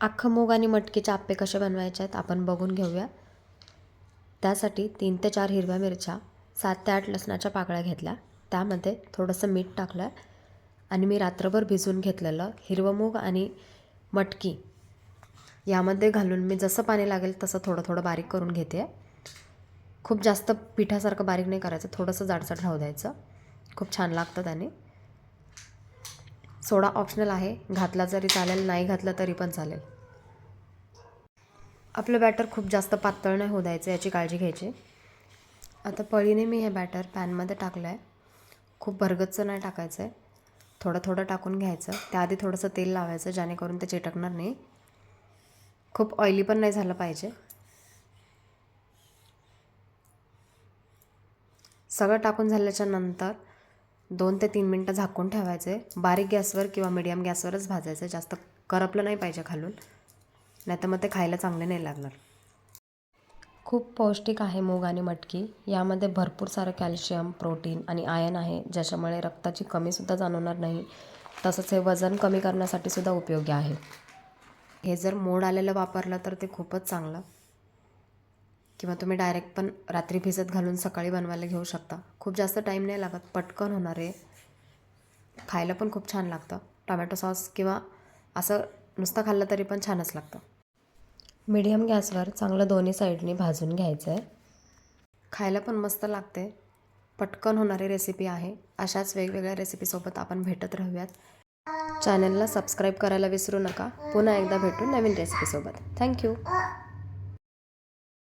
अख्खं मूग आणि मटकीचे आप्पे कसे बनवायचे आहेत आपण बघून घेऊया. त्यासाठी तीन ते चार हिरव्या मिरच्या सात ते आठ लसणाच्या पाकळ्या घेतल्या. त्यामध्ये थोडंसं मीठ टाकलं आणि मी रात्रभर भिजवून घेतलेलं हिरवं मूग आणि मटकी यामध्ये घालून मी जसं पाणी लागेल तसं थोडं थोडं बारीक करून घेते. खूप जास्त पिठासारखं बारीक नाही करायचं थोडंसं जाडसर राहू द्यायचं. खूप छान लागतं त्याने. सोडा ऑप्शनल आहे. घातला जरी चालेल नाही घातला तरी पण चालेल. आपलं बॅटर खूप जास्त पातळ नाही होऊ द्यायचं याची काळजी घ्यायची. आता पळीने मी हे बॅटर पॅनमध्ये टाकलं आहे खूप भरगच्च नाही टाकायचं आहे थोडं थोडं टाकून घ्यायचं. त्याआधी थोडंसं तेल लावायचं जेणेकरून ते चिटकणार नाही. खूप ऑइली पण नाही झालं पाहिजे. सगळं टाकून झाल्याच्यानंतर दोन ते तीन मिनटं झाकून ठेवायचे. बारीक गॅसवर किंवा मिडियम गॅसवरच भाजायचं. जास्त करपलं नाही पाहिजे खालून. नाही तर मग ते खायला चांगले नाही लागणार. खूप पौष्टिक आहे मूग आणि मटकी. यामध्ये भरपूर सारं कॅल्शियम प्रोटीन आणि आयन आहे ज्याच्यामुळे रक्ताची कमीसुद्धा जाणवणार नाही. तसंच हे वजन कमी करण्यासाठी सुद्धा उपयोगी आहे. हे जर मोड आलेलं वापरलं तर ते खूपच चांगलं. किंवा तुम्ही डायरेक्ट पण रात्री भिजत घालून सकाळी बनवायला घेऊ शकता. खूप जास्त टाईम नाही लागत. पटकन होणार. आहे खायला पण खूप छान लागतं. टोमॅटो सॉस किंवा असं नुसतं खाल्लं तरी पण छानच लागतं. मीडियम गॅसवर चांगलं दोन्ही साईडनी भाजून घ्यायचं आहे खायला पण मस्त लागते. पटकन होणारी रेसिपी आहे. अशाच वेगवेगळ्या रेसिपीसोबत आपण भेटत राहूयात. चॅनलला सबस्क्राईब करायला विसरू नका. पुन्हा एकदा भेटू नवीन रेसिपीसोबत थँक्यू